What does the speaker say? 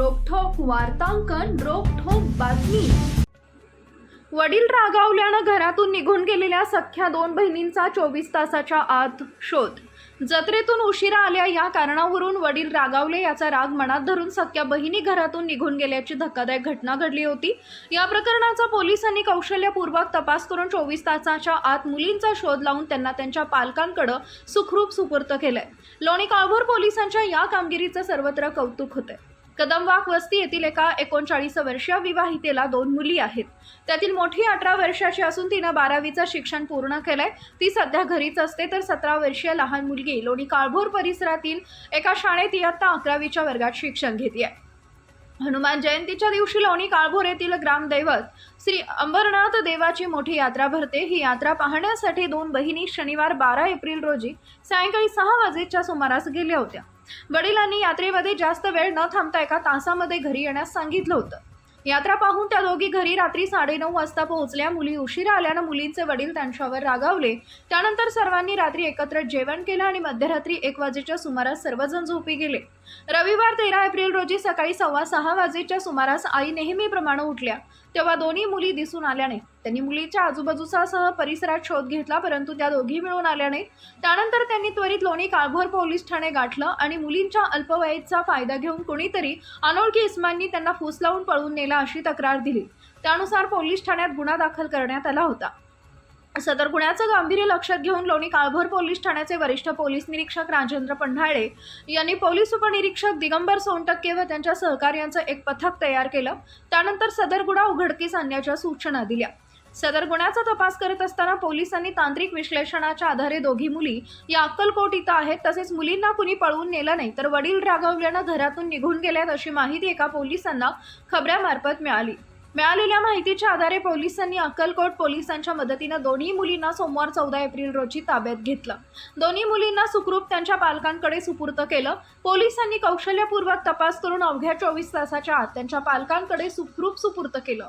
वार्तांकन रोखोक बातमी. वडील रागावल्यानं घरातून निघून गेलेल्या सख्या दोन बहिणींचा चोवीस तासाच्या आत शोध. जत्रेतून उशिरा आल्या या कारणावरून वडील रागावले याचा राग मनात धरून सख्या बहिणी घरातून निघून गेल्याची धक्कादायक घटना घडली होती. या प्रकरणाचा पोलिसांनी कौशल्यपूर्वक तपास करून चोवीस तासाच्या आत मुलींचा शोध लावून त्यांना त्यांच्या पालकांकडे सुखरूप सुपूर्त केलंय. लोणी काळभोर पोलिसांच्या या कामगिरीचं सर्वत्र कौतुक होतंय. कदमवाक वस्ती येथील एका एकोणचाळीस वर्षीय विवाहितेला दोन मुली आहेत. त्यातील मोठी अठरा वर्षाची असून तिनं बारावीचं शिक्षण पूर्ण केलंय. ती सध्या घरीच असते तर सतरा वर्षीय लहान मुलगी लोणी काळभोर परिसरातील एका शाळेत इयत्ता अकरावीच्या वर्गात शिक्षण घेते हनुमान जयंतीच्या दिवशी लोणी काळभोर येथील ग्रामदैवत श्री अंबरनाथ देवाची मोठी यात्रा भरते. ही यात्रा पाहण्यासाठी दोन बहिणी शनिवार बारा एप्रिल रोजी सायंकाळी सहा वाजेच्या सुमारास गेल्या होत्या. वडिलांनी यात्रेमध्ये जास्त वेळ न थांबता एका तासामध्ये घरी येण्यास सांगितलं होतं. यात्रा पाहून त्या दोघी घरी रात्री साडेनऊ वाजता पोहोचल्या. मुली उशिरा आल्यानं मुलींचे वडील त्यांच्यावर रागावले. त्यानंतर सर्वांनी रात्री एकत्र जेवण केलं आणि मध्यरात्री एक वाजेच्या सुमारास सर्वजण झोपी गेले. रविवार तेरा एप्रिल रोजी सकाळी सव्वा सहा वाजेच्या सुमारास आई नेहमीप्रमाणे उठल्या. तेव्हा दोन्ही मुली दिसून आल्याने त्यांनी मुलीच्या आजूबाजूचा सह परिसरात शोध घेतला परंतु त्या दोघी मिळून आल्या नाहीत. त्यानंतर त्यांनी त्वरित लोणी काळभोर पोलीस ठाणे गाठलं आणि मुलींच्या अल्पवयीचा फायदा घेऊन कोणीतरी अनोळखी इस्मांनी त्यांना फूस लावून पळून नेला अशी तक्रार दिली. त्यानुसार पोलीस ठाण्यात गुन्हा दाखल करण्यात आला होता. सदर गुन्ह्याचं गांभीर्य लक्षात घेऊन लोणी काळभोर पोलीस ठाण्याचे वरिष्ठ पोलीस निरीक्षक राजेंद्र पंढाळे यांनी पोलीस उपनिरीक्षक दिगंबर सोनटक्के व त्यांच्या सहकार्यांचं एक पथक तयार केलं. त्यानंतर सदर गुन्हा उघडकीस आणण्याच्या सूचना दिल्या. सदर गुन्ह्याचा तपास करत असताना पोलिसांनी तांत्रिक विश्लेषणाच्या आधारे दोघी मुली या अक्कलकोट इथं आहेत. तसेच मुलींना कुणी पळवून नेलं नाही तर वडील रागवल्यानं घरातून निघून गेल्यात अशी माहिती एका पोलिसांना खबऱ्यामार्फत मिळाली. मिळालेल्या माहितीच्या आधारे पोलिसांनी अक्कलकोट पोलिसांच्या मदतीनं दोन्ही मुलींना सोमवार चौदा एप्रिल रोजी ताब्यात घेतलं. दोन्ही मुलींना सुखरूप त्यांच्या पालकांकडे सुपूर्त केलं. पोलिसांनी कौशल्यपूर्वक तपास करून अवघ्या चोवीस तासाच्या आत त्यांच्या पालकांकडे सुखरूप सुपूर्त केलं.